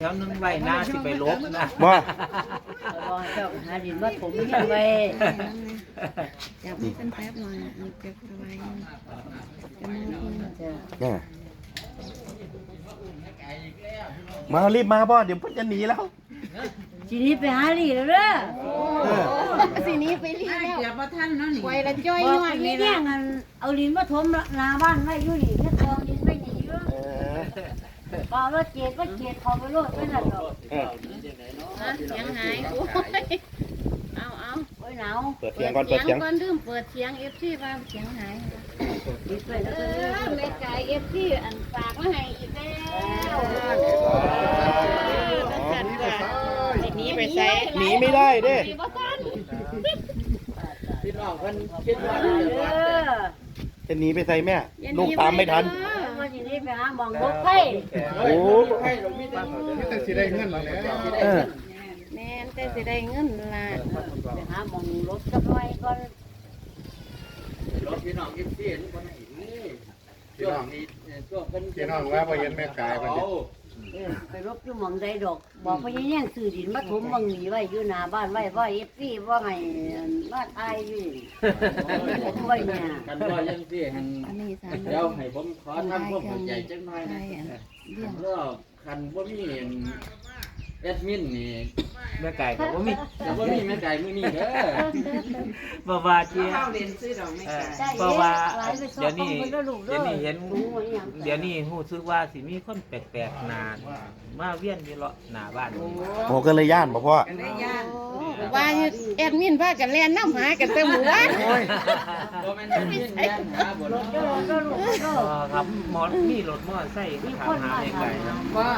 แถวนึงไว้หน้าสิไปลบนะบ่รอเจ้าหาดินว่าผมยังไว้จับมือกันแป๊บหน่อยมีเก็บเอาไว้จะมือคุณเนี่ยมารีบมาบ่เดี๋ยวเพิ่นจะหนีแล้วทีนี้ไปหาลีแล้วเด้อเออสีนี้ไปรีแล้วเดี๋ยวมาท่านเนาะนี่ไว้ละจ้อยบอกหน่อยไปนี่เนี่ยนะงันเอาลินมาถมหน้าบ้านไว้อยู่นี่แค่กองดินไม่หนีอยู่เออ บอกว่าเกตว่าเกตเขาไปโลดไปนั่นหรอกเออนะยังหายโอ้ยเอาเอาโอ้ยหนาวเปิดเสียงก่อนเปิดเสียงก่อนลืมเปิดเสียงเอฟซีว่าเสียงหายดิบไปเอแล้วก็อแม่ไก่เอฟซีอันฝากมาให้อีกแล้วหนีไปใส่หนีไม่ได้เด้พี่น้องเพิ่นคิดว่าจะหนีไปใส่แม่ลูกตามไม่ทัน นี้ไปหาหมองรถไฟโอ้ให้หลวงพี่ตั้งแต่สิได้เงินแล้วแหละเออแม่นแต่สิได้เงินล่ะไปหาหมองรถสักหน่อยก่อนรถพี่น้องยิ้มเสียนคนหินนี่ช่วงนี้ช่วงเพิ่นพี่น้องว่าบ่เห็นแม่กายเพิ่นดิ เออไปรบอยู่หมองใดดอก บอกพ่อยังแย่งซื้อดินมาถมหมองนี้ไว้อยู่หน้าบ้านไว้ว่าเอฟซีว่าไงมาทายอยู่ผมไว้เนี่ยกันว่ายังสิแห่งอันนี้สามเดี๋ยวให้ผมขอทำความเข้าใจจังหน่อยนะเรื่องแล้วคันบ่มี แอดมินนี่แม่ไก่ก็บ่มีแต่บ่มีแม่ไก่มื้อนี้เด้อบ่ว่าเจียข้าวเรียนซื้อดอกไม่ไก่เพราะว่าเดี๋ยวนี้เดี๋ยวนี้เห็นเดี๋ยวนี้รู้สึกว่าสิมีคนแปลกๆหนามาเวียนอยู่เลาะหน้าบ้านนี่โหก็เลยย่านบ่พ่อกันได้ย่านว่าแอดมินพากันแล่นน้ำหากันเต็มหมู่บ้านโอ้ยบ่แม่นแอดมินแม่นหาบ่รเนาะถก็รถก็รถก็อ๋อครับหมอมีรถมอไซค์ถามหาแม่ไก่ครับว่า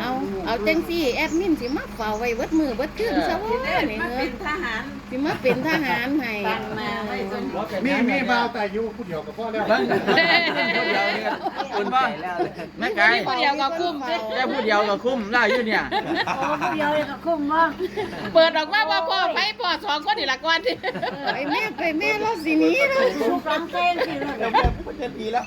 เอาเอาจังซี่แอดมินสิมาเฝ้าไว้เบิดมือเบิดคืนซะว่าเด็นี่มาเฮ้เป็ยนทหารสิมาเป็นทหารให้ตั้งมาไว้จนมีมีบ่าวแต่อยู่ผู้เดียวกับพ่อแล้วคุณบ่แม่ไก่ผู้เดียวก็คุ้มสิแค่ผู้เดียวก็คุ้มได้อยู่เนี่ยโอ้เดียวเลยก็คุ้มมั้งเปิดออกมาว่าพ่อไปพ่อสองคนนี่ละก่อนไปแม่ไปแม่เราสิหนี้เนาะสู้กลางเต้นสิรถเดี๋ยวแม่เพิ่นจะหนีแล้ว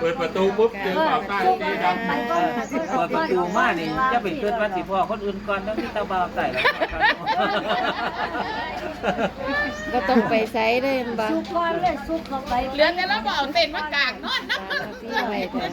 เปิดประตูปุ๊บเจอบ่าวใต้สู้ตีกันดำไปก่อนเปิดประตูมานี่จะไปเกิดวันสิพ่อคนอื่นก่อนแล้วมีตาบ่าวใส่แล้วก็ต้องไปใช้ได้บ่สู้ก่อนเลยสู้เข้าไปเหลือแต่เราบ่เอาเต้นมากางนอนนะพี่ไว้จ้ะ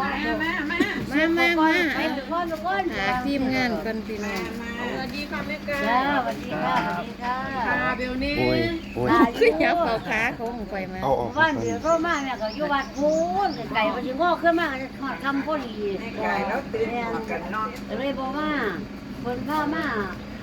มามามามามามาไปทุกคนทุกคนหาทีมงานกันพี่น้องส วัสดีค่ะแม่ไก่จ้าสวัสดีค่ะสวัสดีค่ะค่ะเบลนี่โอ้ยโอ้ยคือยับเอาขาเขาลงไปมาเอาออกบ้านเดี๋ยวก็มาเนี่ยก็อยู่วัดพูนไก่มันจะงอกขึ้นมาหอดคำพอดีแม่ไก่แล้วตื่นมากันนอนเลยบอกว่าเพิ่นข้ามา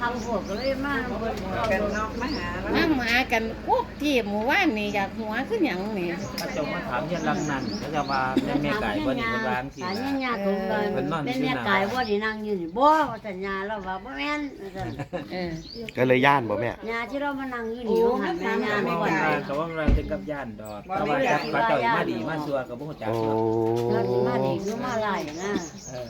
ทำพวกก็เลยมาเพิ่นเอากันลนงอกมาหาแล้วนั่งมากันกุ๊กที่หมู่บ้านนี่อยากหัวขึ้นหยังนี่ถ้าเจ้ามาถามยันลังนั้นเขาจะว่าแม่แม่ไก่บ่นี่เพิ่นว่าจังซี่สารนะญาตรงกันเพิ่นนอนอยู่เป็นแม่หน้าไก่บ่ได้นั่งอยู่นี่บ่ว่าสัญญาแล้วว่าบ่แม่นว่าซั่นเออก็เลยย่านบ่แม่ญาที่เรามานั่งอยู่นี่เราหันแม่ญาไม่ไม่ว่าไหวก็ว่าเราจะกับย่านดอกแต่ว่าจักพระเจ้ามาดีมาชัวก็บ่ฮู้จักโอ้เราสิมาดีคือมาหลายนะเออ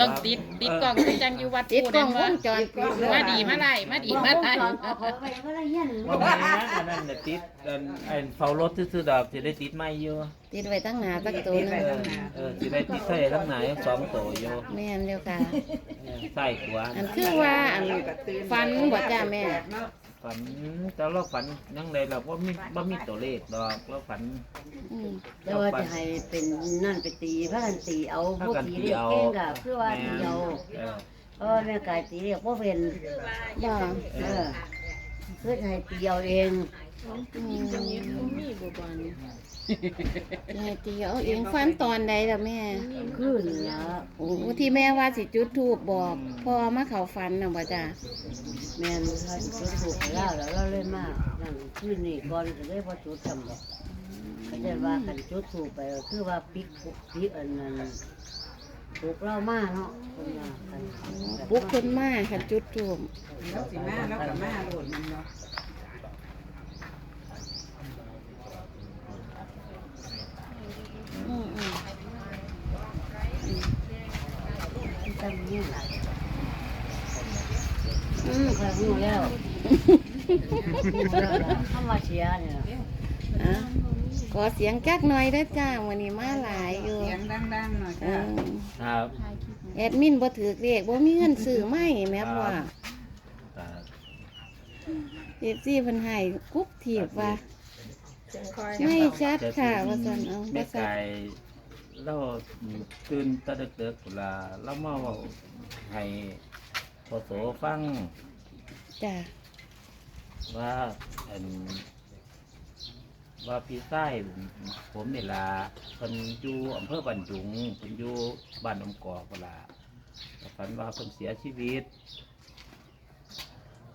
ต้องติดติดกล้องคือจังอยู่วัดติดกล้องวพูงนจรปิดมาดีมาไล่มาดีมาไล่เอาเขาไปก็ได้เฮียนว่าแม่อันนั้นน่ะติดอันอันเฝ้ารถซื่อๆดอกสิได้ติดไม้อยู่ติดไว้ตั้งหนาตั้งตัวหนึเองอเออสิได้ติดเท่าไหร่ทั้งไหนสองตัวอยู่แม่นเดียวค่ะเออใส่ขวาอันคือว่าอันฟันบ่จ้าแม่ ฝันแต่เราฝันยังไงเราว่ามีบ่มีตัวเลขดอกเราฝัน อืมแต่ว่าจะให้เป็นนั่นไปตีพระกันตีเอาผู้ตีเรียกเก่งก็คือว่าตีเอาเออเออแม่ไก่ตีเรียกบ่เป็นบ่เออคือให้ตีเอาเอง ยายตีเอาเองฟันตอนใดล่ะแม่คือเหนือโอ้ที่แม่ว่าสิจุดธูปบอกพ่อมาเขาฝันน่ะบ่จ้าแม่นเขาจุดถูกแล้วแล้วเราเลยมานั่นคือนี่ก่อนก็เลยพอจุดจำบอกเขาจะว่ากันจุดถูกไปก็คือว่าปิกปิกอันนั้นปุกเรามาเนาะคนว่ากันปลุกคนมาคันจุดธูปแล้วสิมาแล้วกับมาโหลดมันเนาะ อืมอืม ตั้งนี่แหละอืมเคยรู้แล้วเข้ามาเชียร์เนี่ยอะขขอเสียงจักหน่อยได้อจ้าวันนี้มาหลายอยู่เสียงดังๆหน่อยเอค่ะอครับ แอดมินบ่ถือเลขบ่มีเงินซื้อไม่แม่พ่อครับเจ็บซี่เพิ่นให้กุ๊บถีบว่าไม่ชัดค่ะว่าซั่นเอาแม่ว่าซั่นไก่ เราตื่นแตะเด็กๆพุ่นล่ะเรามาเว้าให้พอโสฟังจ้าว่าอันว่าพี่ใต้ผมนี่ล่ะเพิ่นอยู่อำเภอบันดุงเพิ่นอยู่บ้านอมกอกพุ่นล่ะก็ฝันว่าเพิ่นเสียชีวิต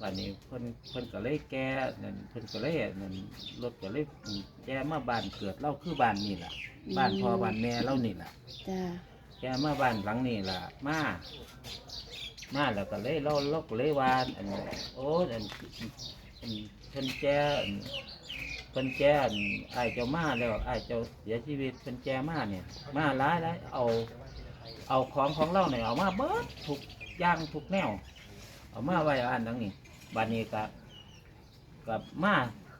บัดนี้เพิ่นเพิ่นก็เลยแก่นั่นเพิ่นก็เลยนั่นรถก็เลยแก่มาบ้านเกิดเราคือบ้านนี่ล่ะ บ้านพ่อบ้านแม่เรานี่ล่ะจ้าแกมาบ้านหลังนี่ล่ะ มามาแล้วก็เลยเล่าเล่าก็เลยว่าอันโอ้อันอันเพิ่นแจอันเพิ่นแจอันไอ้ายเจ้ามาแล้วไอ้ายเจ้าเสียชีวิตเพิ่นแจมาเนี่ยมาหลายหลายเอา เอาของของเราเนี่ยเอามาเบิดทุกอย่างทุกแนว เอามาไว้อันหลังนี้บัดนี้ก็กับมา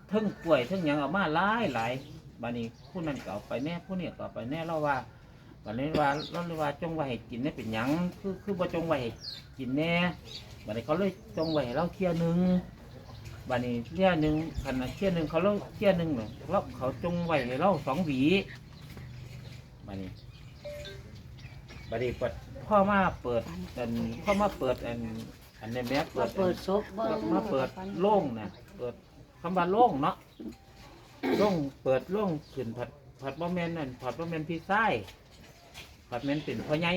เทิงกล้วยเทิงหยังเอามาหลายหลาย บัดนี้ผู้นั้นก็เอาไปแน่ผู้นี้ก็เอาไปแน่เราว่าบัดนี้ว่าเราเลยว่าจงไว้ให้กินเนี่ยเป็นหยังคือคือบ่จงไว้ให้กินแน่บัดนี้เขาเลยจงไว้ให้เราเที่ยหนึงบัดนี้เที่ยหนึงขนาดเที่ยหนึงเขาเราเที่ยหนึงเนี่ยเราเขาจงไว้ให้เราสองหวีบัดนี้บัดนี้เปิดพ่อมาเปิดอันพ่อมาเปิดอันอันในแมสมาเปิดเปิดศพเบิ่งมาเปิดโล่งนะเปิดคำว่าโล่งเนาะ โล่งเปิดโล่งขึ้นผัดผัดบะเมนนั่นผัดบะเมนพี่ไส้ผัดเมนเป็นพ่อใหญ่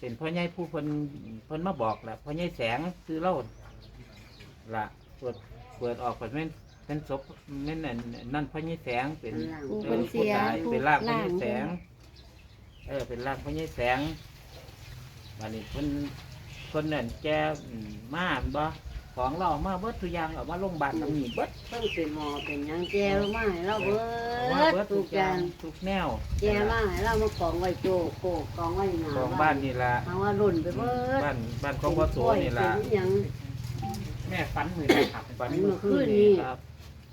เป็นพ่อใหญ่ผู้เพิ่นเพิ่นมาบอกแหละพ่อใหญ่แสงคือเล่าละเปิดเปิดออกผัดเมนเป็นศพเมนนั่นนั่นพ่อใหญ่แสงเป็นผู้เอเพิ่อนเสีผู้ยตายผู้เป็นร่างพ่อล่าใหงญ่แสง เออ เป็นร่างพ่อใหญ่แสงบัดนี้เพิ่นเพิ่นนั่นแกอืมมาบ่ ของเราเอามาเบิดทุกอย่างเอามาโรงพยาบาลทำนี่เบิดเพิ่งเป็นหมอเป็นหยังแจวมาให้เราเบิเอามาดเบิดทุทุกกออย่าย่างงทุกแนวแจวมาให้เรามากองไว้โจโกกองไว้หน้าของบ้านนี่ล่ะทางว่ารุ่นไปเบิดบ้านบ้านของพ่อโสนี่ล่ะเป็นหยัง แม่ฝันมือนี้ครับฝันฝันเมื่เมื่ออคืคืนนนี้นี้ครับ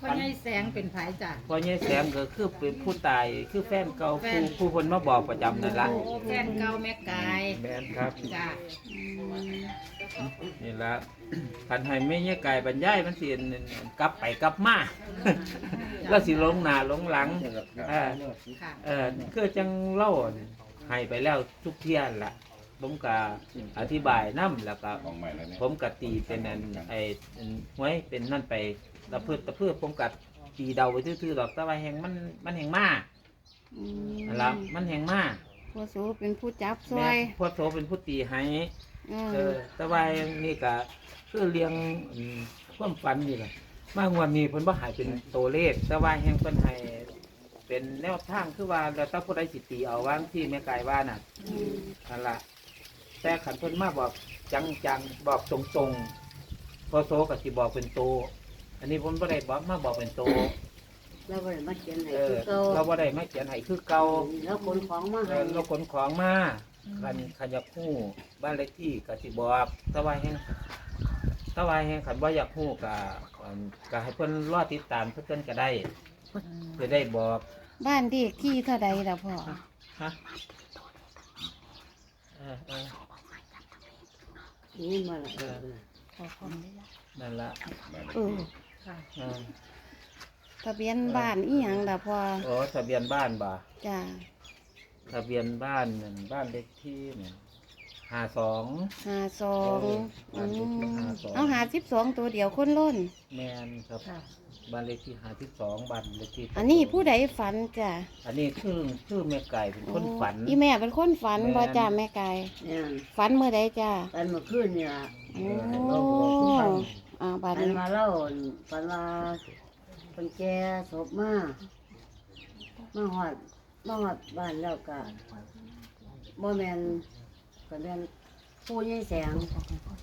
พ่อใหญ่แสงเป็นไผจ้ะพ่อใหญ่แสงก็คือเป็นผู้ตายคือแฟนเก่าแฟผู้น ผู้คนมาบอกประจำนั่นล่ะโอ้แฟนเก่าแม่กายแม่นครับ จ้ะนี่ละคันให้ไม่เงี้ยไก่บรรยายมันสิกลับไปกลับมาแล้วสิลงหน้าลงหลังเออค่ะ เออคือจังเล่าให้ไปแล้วทุกเที่ยนละ ผมก็อธิบายน้ำแล้วก็ผมก็ตีเป็นอันไอ้อันหวยเป็นนั่นไปตะพืชตะพืชผมก็ตีเดาไปซื่อๆดอกแต่ว่าแหงมันมันแหงมาอืมนั่นละมันแหงมาพ่อโสเป็นผู้จับซแม่อยพ่อโสเป็นผู้ตีให้ เอเอออแต่ว่านี่ก็คือเลี้ยงอืมความฝันนี่แหละมางวันนี้เพิ่นบ่ใหายเป็นตัวเลขแต่ว่าแห่งเพิ่นให้เป็นแนวทางคือว่าแล้วถ้าผู้ใดสิตีเอาวางที่แม่ไก่ว่าน่ะนั่นล่ะ แต่ขันเพิ่นมาบอกจังๆบอกตรงๆพอโซก็สิบอกเป็นโต อันนี้ผมบ่ได้บอกมาบอกเป็นโต เราบ่ได้มาเขียนให้เอคืออเก่าเราบ่ได้มาเขียนให้คือเก่าแล้วคนของมาเอให้อเราขนของมาคันขันอยากฮู้บ้านเลขที่ก็สิบอกแต่ว่าแห่งแต่ว่าแห่งขันบ่อยากฮู้ก็อันก็ให้เพิ่นรอติดตามเพิ่นก็ได้จะได้บอกบ้านเด็กที่เท่าใดล่ะพ่อฮะเออเออ นี่มาละเออขอความได้ละนั่นละเออเออทะเบียนบ้านอีหยังล่ะพ่อโอ้ทะเบียนบ้านบ่จ้าทะเบียนบ้านนั่นบ้านเลขที่เนี่ย ห้าสองห้าสองบ้านเลขที่ห้าสองเอาหาสิบสองตัวเดียวคนล้น แมนครับบ้านเลขที่ห้าที่สองบ้านเลขที่อันนี้ผู้ใดฝันจ้ะอันนี้ชื่อชื่อแม่ไก่เป็นคนฝันอีแม่เป็นคนฝันแม่นบ่จ้าแม่ไก่เนี่ยฝันเมื่อใดจ้าตอนเมื่อคืนเนี่ยโอ้เออให้เราบอกให้ฟังอ่าบัดอันนี้มาเล่าปันว่าเป็นแก่ศพมามาหอดมาหอดบ้านแล้วก็บ่แมน ก็แมนผู้ยี่แสง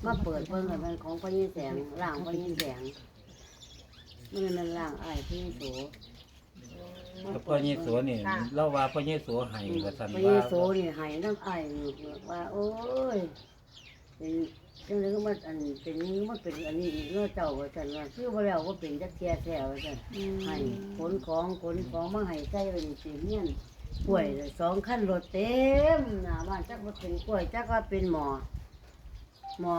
มาเปิดเบิ่งกันเป็นของพ่อยี่แสงร่างพ่อยี่แสงมันเป็นร่างอ้ายพี่โสแล้วพ่อเยซูนี่เล่าว่าพ่อเยซูให้ว่าสันพ่อว่ายี่โสนี่ให้น้ำอ้ายว่า โอ้ยเป็นจังไดก็มันอันเป็นนี้มันเป็นอันนี้อีกเนาะเจ้าว่าซั่นว่าคือบ่แล้วว่าเป็นจักเที่ยแท้ว่าซั่นอืมให้ขนของขนของมาให้ใส่ไว้ในเสียเฮียน กล้วยเลยสองคันรถเต็มหน้าบ้านจักว่าเป็นกล้วยจักว่าเป็นหมอหมอ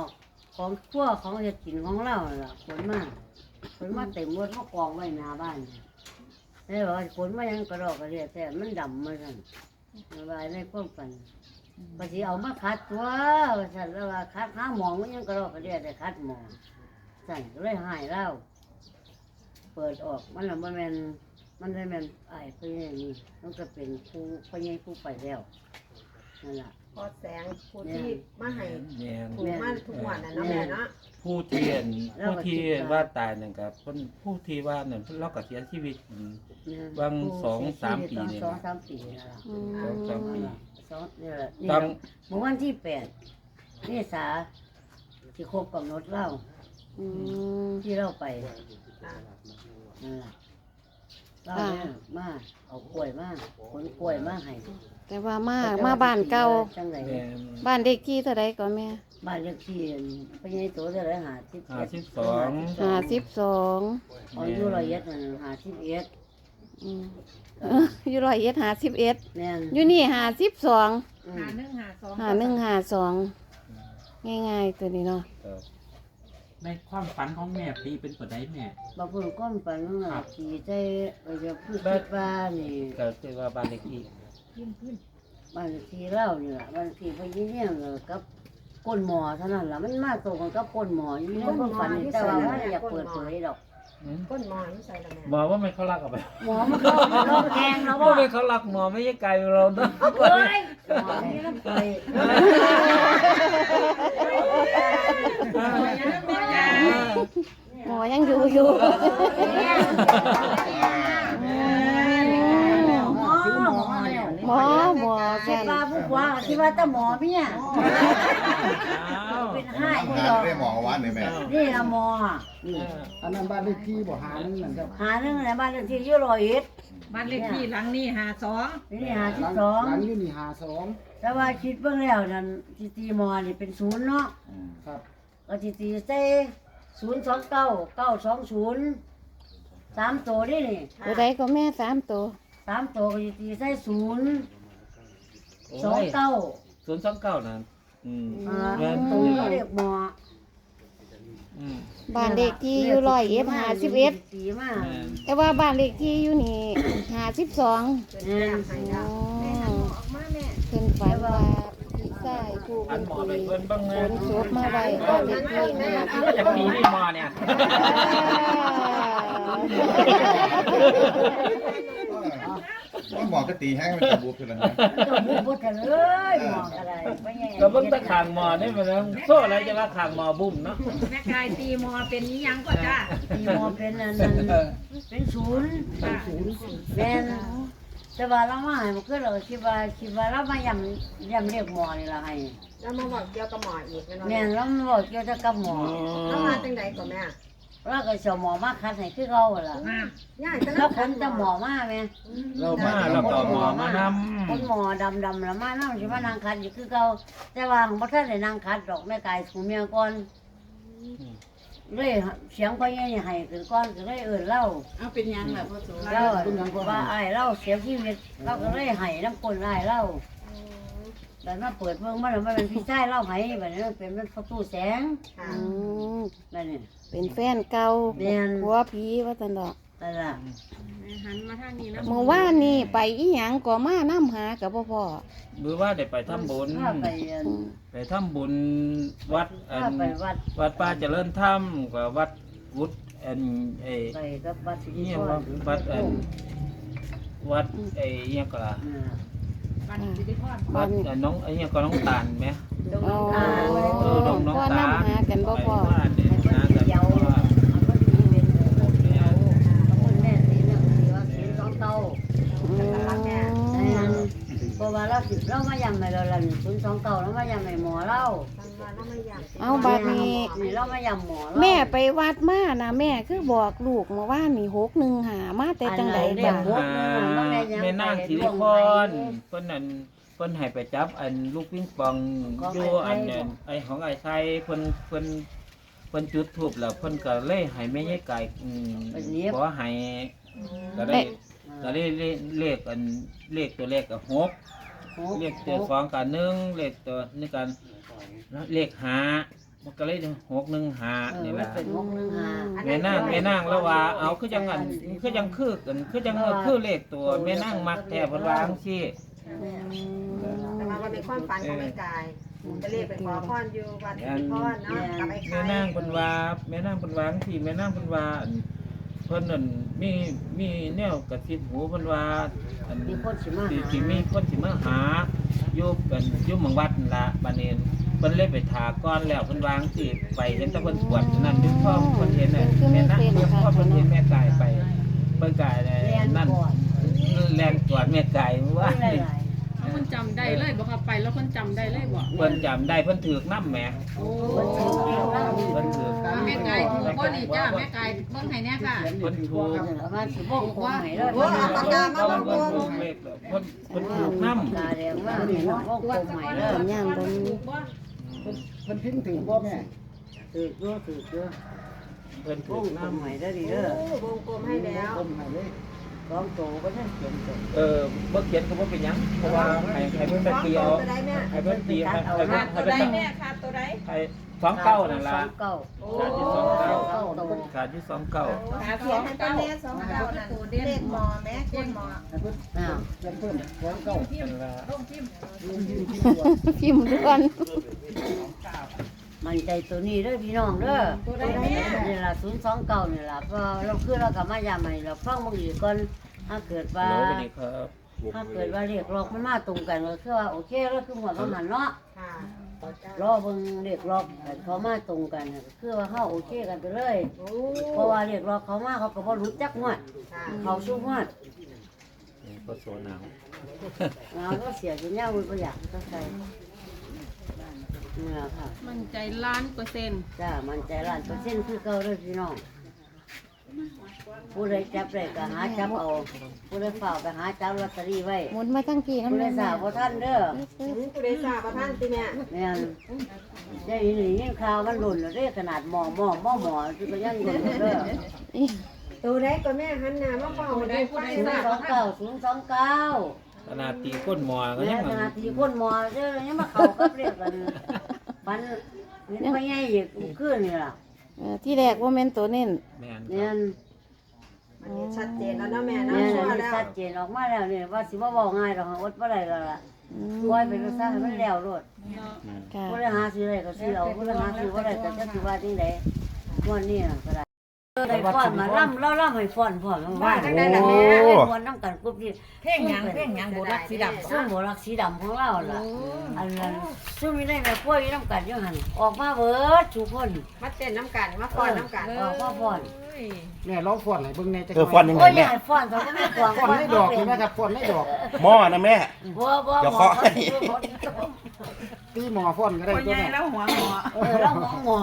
ของขั้วของเฮ็ดกินของเราล่ะขนมาขนมาเต็มรถมากองไว้หน้าบ้านแล้วว่าขนมายังกระดอกกระเดียแต่มันดำมาสั่นระบายในความฝันก็สิเอามาคัดตัวว่าสั่นแล้วว่าคัดหาหมองมันยังกระดอกกระเดียแต่คัดหมองสั่นก็เลยหายแล้วเปิดออกมันละมันแมน มันได้แมนไอ้ายพ่อใหญ่นี่มันก็เป็นผู้พ่อใหญ่ผู้ไปแล้วนั่นแหละพอแสงผู้ที่มาให้แม่นถูกมาทุกวันนะเนาะแม่เนาะผู้ที่อันผู้ที่ว่าตายนั่นก็เพิ่นผู้ที่ว่านั่นเพิ่นเราก็เสียชีวิตอืม บางสองสามปีนี่นะสองสามปีนี่ล่ะอืม สองสามปี สองนี่แหละนี่ตั้งเมื่อวันที่แปดนี่สาที่ครบกำหนดเล่าอืมที่เราไปอ่านั่นแหละ เราเนี่ยมาเอากล้วยมาขนกล้วยมาให้แต่ว่ามามาบ้านเก่าจังไหนแม่น บ้านเด็กที่เท่าใดก่อนแม่บ้านเลขที่พ่อใหญ่โตจะได้หาที่ห้าสิบสองห้าสิบสองอายุร้อยเอ็ดนั่นหาสิบเอ็ดอืมเอ้ออยู่ร้อยเอ็ดห้าสิบเอ็ดแม่นอยู่นี่ห้าสิบสองอืมหาหนึ่งหาสองห้าหนึ่งห้าสองง่ายๆตัวนี้เนาะครับ ในความฝันของแม่ตีเป็นตัวใดแม่ บางคนก้มไปนั่นน่ะขี่ใจเออจะพูดคิดว่านี่ก็คือว่าบ้านเลขที่บ้านเลขที่เล่านี่ล่ะบ้านเลขที่พ่อใหญ่เนี่ยเออกับก้นหมอเท่านั้นล่ะมันมาตรงกันกับก้นหมออยู่ในความฝันนี่แต่ว่าว่าอยากเปิดเผยดอกอืมก้นหมอไม่ใส่ละแม่หมอว่าไม่เขารักเอาไปหมอมันเข้าเข้าแกงแล้วว่าว่าไม่เขารักหมอไม่ใช่ไกลเราเนาะเฮ้ยหมอนี่มันไป หมอยังอยู่อยู่ หมอหมอแล้ว ห มอหมอคิกัดนว่าผู้กว่าคิดว่าแต่หมอเมียอ้าวเป็นให้หาที่ดอกได้หมอวันนี่แม่นี่ละหมออันนั้นบ้านเลขที่บ่หานั่นนั่นครับหาเรื่องอะไรบ้านเลขที่อยี่ร้อยเอ็ดบ้านเลขที่หลังนี้หาสองนี่หาที่สองหลังอยู่นี่หาสองแต่ว่าคิดเบื้องแล้วนั่นทีตีหมอนี่เป็นศูนย์เนาะครับก็ทีตีใส่ศูนย์สองเก้าเก้าสองศูนย์สามตัวนี่นี่ตัวใดก็แม่สามตัว สามตัวก็ทีตีใส่ศูนย์สองโอ้ยเก้าศูนย์สองเก้านั่นอืม อ่าแม่นตัวนี้เรียกหมออืมบ้านเด็กที่อยู่ร้อยเอ็ดห้าสิบเอ็ดตีมาแม่นแต่ว่าบ้านเด็กที่อยู่นี่ห้าสิบสองเป็นแต้มให้ดาวเพิ่นฝันว่า พี่ชายผู้เป็นนหมอตีไปเพิ่นบ้างขเงินนศพมาไว้บ้านเด็กที่ห้าสิบจะมีนี่มอเนี่ยว่าหมอก็ตีแห้งมันจะบุกขึ้นแล้วนะตัวบุบบุกันเลยหมอกอะไรไม่ใช่ก็เบิ่งตะขางหมอนี่มันโซ่อะไรจะว่าขางหมอบุ้มเนาะแม่กายตีหมอเป็นนี้ยังก็จ้าตีหมอเป็นอันนั้นเป็นศูนย์เป็นศูนย์แม่น แต่ว่าเรามาให้มันคือเราคิดว่าคิดว่าเรามายำยำเรียกหมอนี่ละให้แล้วมาบอกเกี่ยวกับหมออีกแม่เนาะแม่นเรามาบอกเกี่ยวกับหมอแล้วมาจังใดก่อนแม่เราก็เสหมอมาคัดให้คือเขาหั่นล่ะมาย่ายแต่แล้วคนจะหมอมาไหมเรามาเราก็เอาหมอมานำคนหมอดำดำๆแล้วมานั่งสิมานั่งคัดอยู่คือเขาแต่ว่าของพระท่านได้นั่งคัดดอกแม่กายสูเมียก่อน เลยเสียงพ่อใหญ่นี่ให้คือก่อนก็เลยเอิ้นเล่าเอาเป็นยังล่ะพ่อโสเล่าว่าอ้ายเล่าเสียชีวิตเราก็เลยให้น้ำกลอ้ายเล่าแต่มาเปิดเบิ่งมันแล้วมันเป็นพี่ชายเล่าให้แบบนี้มันเป็นมันประตูแสงค่ะอืมนั่นนี่เป็นแฟนเก่าแม่นผัวผีว่าตันดอกนั่นล่ะ หันมาทางนี้นะเมื่อวานนี่ไปอีหยังก็มาน้ำหากับพ่อพ่อหรือว่าได้ไปทำบุญถ้าไปอันอืมไปทำบุญวัดอัถ้านไปวัดวัดป่าเจริญธรรมกับวัดวุฒิอันเอไปกับวัดสิรินี่พว่ารวัดอันวัดไอ้เอี่ยงก็ล่ะนั่นล่ะบ้านสิริพรวัดอันน้องไอ้เอี่ยงก็น้องตาลไหมดงอ๋อน้ำตาลเออน้องน้องพ่อตาลน้ำหากันบ่พ่อไปบ้านเนี่ยนะกัน เยา เพราะว่า มันก็ดีเป็นเออคนแม่สีเรื่องสีว่าสีสองเต้า อืม เพราะว่าเราสิเรามายำให้เราลันศูนย์สองเก้าเรามายำให้หมอเราทางวันแล้วมาย่างเอาบัดนี้ นี่เรามายำหมอเราแม่ไปวัดมานะแม่คือบอกลูกเมื่อวานนี่หกหนึ่งหามาแต่จังไดอันไหนเรียจ้ะกหาแม่นางสิริพรเพิ่นนั่นพิ่นให้ไปจับอันลูกปิงปองอยู่อันนั้นไอของไอ้ไทยเพิ่นเพิ่นเพิ่นจุดทูบแล้วเพิ่นก็เลยให้แม่ยายไก่อืมขอให้ก็ได้ก็ได้เลขเลขอันเลขตัวเลขก็หก เลขตัวสองกับหนึ่งเลขตัวนี่กันเลขหามันก็เลยหกหนึ่งหาเออนี่แหมันละเป็นวงหนึ่งหาแม่นางแม่นางแล้วว่าเอาคือจังอันคือจังคือกันคือจังเออคือเลขตัวแม่นางมักแท้เพิ่นว่าจังซี่แต่ว่ามันเป็นความฝันของแม่กายจะเรียกไปขอพรอยู่วัดสิริพรเนาะกับไอ้แม่ไข่นางเพิ่นว่าแม่นางเพิ่นว่าจังซี่แม่นางเพิ่นว่าอันเพิ่นนั่นมีมีแนวกระซิบหูเพิ่นว่าอันมีคนสิมาสิหา สิมีคนสิมาหาอยู่เป็นอยู่หมองวัดนั่นละบัดนี้เพิ่นเลยไปถาก้อนแล้วเพิ่นวาจั่งสิไปเห็นแต่เพิ่นสวดนั่นอยู่พ่อเพิ่นเห็นน่ะแม่นางเพิ่นพ่อเพิ่นเห็นแม่กายไปเพิ่นกายน่ะเรียนนั่นก่อนแล่นตรวจแม่กายว่า หลาย แล้วคนจำได้เลยบ่ครับไปแล้วคนจำได้เลยบ่เพิ่นจำได้เพิ่นถือกน้ำแหมโอ้ๆคนสิเรียนนั่งเพิ่นถือกแม่กายถูกบ่นี่จ้าแม่กายเบิ่งให้แน่ค่ะเพิ่นถูกเอามาสิบอกผมให้เด้อโอ้เอาปากกามาเพิ่นบนเพิ่นถูกเลขเพิ่นเพิ่นถือกน้ำตาแดงว่าให้น้องบอกผมให้เด้อย่างบนมันพิมพ์ถึงพ่อแม่ถือด้วยถือด้วยเพิ่นบถืออกกน้ำผมให้เด้อดีเด้อวงกลมให้แล้วต้มให้เลย สองโตก็ได้เขียนตัวเออบ่เขียนก็บ่เป็นหยังเพราะว่าให้ให้เพิ่นไปตีเอาจะได้แม่ให้เพิ่นตีให้ให้เพิ่นให้ตัวเพิ่นใดตั้งแม่ค่ะตัวใดให้สองเก้านั่นล่ะสองเก้าขาดที่สองเก้าเก้าโตขาดที่สองเก้าขาเขียนให้ป้าแม่สองเก้านั่นตัวเด่นเลขหมอแม่คนหมอให้เพิ่นอ้าวเพิ่มเพิ่มสองเก้านั่นล่ะลงพิมพ์ลุงพิมพ์พิมพ์ด่วนพิ มพ์ด่วนมันใจตัวนี้เด้อพี่น้องเด้อตัวใดแม่นี่ล่ะศูนย์สองเก้านี่ล่ะเพราะเราคือเรากับมายามให้เราฟังบางทีก่อนถ้าเกิดว่าโหลวันนี้ครับถ้าเกิดว่าเรียกร้องมันมาตรงกันก็คือว่าโอเคแล้วคือหัวประมาณเนาะค่ะรอเบิ่งเรียกร้องกันเขามาตรงกันก็คือว่าเฮาโอเคกันไปเลย โอ้เพราะว่าเรียกร้องเขามาเขาก็บ่รู้จักงวดค่ะเขาสู้งวดนี่ก็โซนาวเราก็เสียจนยาวมันบ่อยากจะใส่ นี่ล่ะค่ะ มั่นใจล้านเปอร์เซ็นต์จ้า มันใจล้านเปอร์เซ็นต์คือเก่าเด้อพี่น้อง ผู้ใดจับได้ก็หาจับเอา ผู้ใดเฝ้าไปหาจับลอตเตอรี่ไว้ หมุนมาทั้งพี่ผู้น้ำใดมันสาวบ่ทันเด้ออืมผู้ใดทราบประท่านติแม่แม่นได้ยินได้ยินข่าวมันหล่นแล้วเด้ขนาดหมอหมอหมอหมอที่ก็ยังหล่นอยู่เด้อตัวใดก็แม่หันหน้ามาเฝ้าได้ผู้ใดศูนทราย์บสองเก้าศูนย์สองเก้า ขนาดตีก้นหมอก็แม่ยังขนาดที่คนหมอเด้อยังมาเข้ากับเรียกกันปันนี่ไม่ใหญ่อีกคือนี่ล่ะเออที่แรกว่าแม่นตัวเน้นแม่นคเนี่รัยบมันนี้ชัดเจนแล้วเนาะแม่เนาะเนี่ยชัวมันร์แล้วชัดเจนออกมาแล้วเนี่ยว่าสิบ่บอกง่ายดอกอดบ่ได้แล้วล่ะปล่อยไปซะให้มันแล้วโลดค่ะ บ่ได้หาซื้อได้ก็ซื้อเอาบ่ได้หาซื้อบ่ได้ก็จะสิว่าจังได๋ม่วนนี่น่ะก็ได้ ได้ฟ้อนมาล่ำเล่าล่ำให้ฟ้อนฟ้อนว่าจังได๋ล่ะแม่ม่วนนำกันกรุ๊ปนี่เพ่งหยังเพ่งหยังโบราณสีดำซึ่งบ่รักสีดำของเราล่ะอันนั้นซึ่งมีได้แม่ป่วยนำกันอยู่หั่นออกมาเบิดทุกคนมาเต้นน้ำกันมาฟ้อนน้ำกันออกมาฟ้อนแม่ร้องฟ้อนให้เบิ่งในจักหเอน่อฟ้อนยังไงโอ้ยอแม่ยากให้ฟ้อนเขาก็ไม่ฟ้อนฟ้อนให้ดอกนี่นะครับฟ้อนให้ดอก Ờ. หม้อนะแม่บ่บ่เดี๋ยวหมอเคาะให้เขาสิบ่ตีหมอฟ้อนก็ได้ตัวแม่แล้วหัวหมอเออแล้วหมอหมอ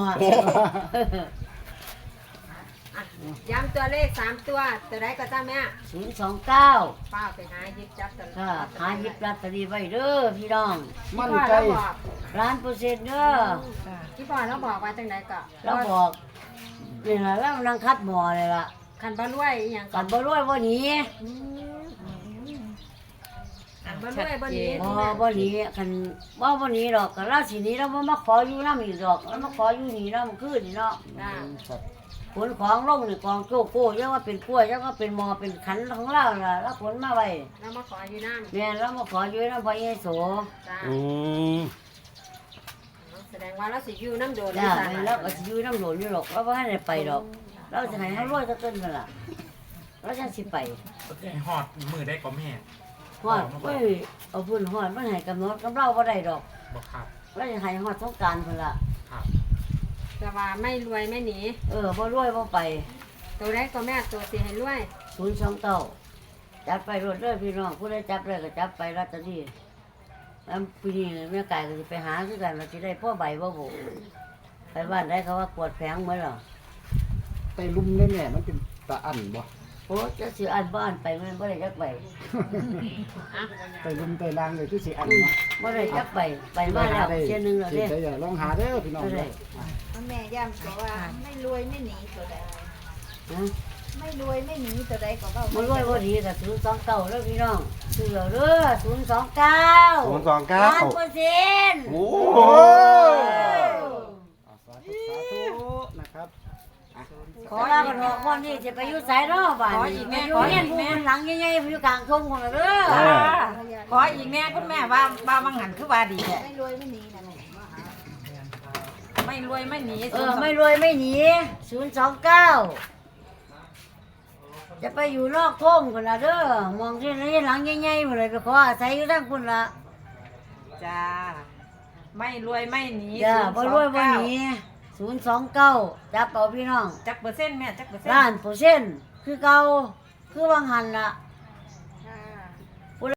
ย้ำตัวเลขสามตัว ตัวใดก็จ้าแม่ศูนย์สองเก้าเป้าไปหาหยิบจับตลอดค่ะหาหยิบลอตเตอรี่ไว้เด้อพี่น้องมั่นพ่อใจเราบอกล้านเปอร์เซ็นต์เด้อที่พ่อเราบอกว่าจังไดก็เราบอกนี่ล่ะเรากำลังคัดหมอเลยล่ะคันบ่รวยอีหยังกันบ่รวยบ่หนีคันบ่รวยบ่หนี้บ่บ่หนีกันบ่บ่หนีดอกกันเราสิหนีเราบ่มาขออยู่นำอีกดอกเรามาขออยู่นี่นำคืนนี่เนาะ จ้า ขนของลงนี่กองโจโก้ยังว่าเป็นกล้วยยังว่าเป็นหมอเป็นขันของเราล่ะแล้วขนมาไว้เรามาขออยู่น้ำแม่เรามาขออยู่นำพ่อเยโสจ้าอืมแสดงว่าเราสิอยู่น้ำโดนจ้าจ้าแม่เราก็สิอยู่น้ำหลวงอยู่หรอกเราบ่ให้ได้ไปดอก เราจะให้เฮารวยซะต้นนั่นล่ะเราจังสิไปหอดมือได้ก็แม่ฮอดเอ้ยเอาบุญฮอดมันให้กำหนดกับเราบ่ได้ดอกบอกครับเราจะให้ฮอดสงกรารพุ่นล่ะครับ แต่ว่าไม่รวยไม่หนี เออบ่รวยบ่ไปตัวใดก็แม่ตัวสิให้รวย029จับไปรถเด้อพี่น้องผู้ใดจับได้ก็จับไปลอตเตอรี่แล้วปีนี้แม่ไก่ก็สิไปหาคือกันว่าสิได้พ่อใบบ่บุไปบ้านได้เขาว่ากวดแผงเหมือนเหรอไปลุ่มได้แม่มันเป็นตาอันบ่ โอ้จะสิอันบ้านไปมันบ่ได้จักใบไปลุมไปลางเลยคือสิอันนะบ่ได้จักใบไปมาแล้วเช่นนึงแล้วสิเด้ได้อย่าลองหาเด้อพี่น้องบ่เด้ได้อแม่ย่ำก็ว่าไม่รวยไม่หนีตัวใดฮะไม่รวยไม่หนีตัวใดก็เว้ามันรวยบ่ดีก็029แล้วพี่น้องซื้อแล้วเด้อ029ศูนย์สองเก้าล้านเปอร์เซ็นต์โอ้โอ้สาธุสาธุนะครับ ขอลากันออกวันนี้จะไปอยู่ไสเนาะบ้านนี้ไปอยู่เฮียนผู้คนหลังใหญ่ๆอยู่กลางทุ่งพุ่นน่ะเด้อขออีกแม่คุณแม่ว่าว่าวังหันคือว่าดีแท้ไม่รวยไม่หนีนะไม่รวยไม่หนีเออไม่รวยไม่หนี029จะไปอยู่นอกทุ่งพุ่นน่ะเด้อมองที่นี่หลังใหญ่ๆพุ่นเลยไปขออาศัยอยู่ทางพุ่นล่ะจ้าไม่รวยไม่หนีจ้าบ่รวยบ่หนี 029จับเอาพี่น้องจักเปอร์เซ็นต์แม่จักเปอร์เซ็นต์ล้านเปอร์เซ็นต์คือเก่าคือวังหันล่ะ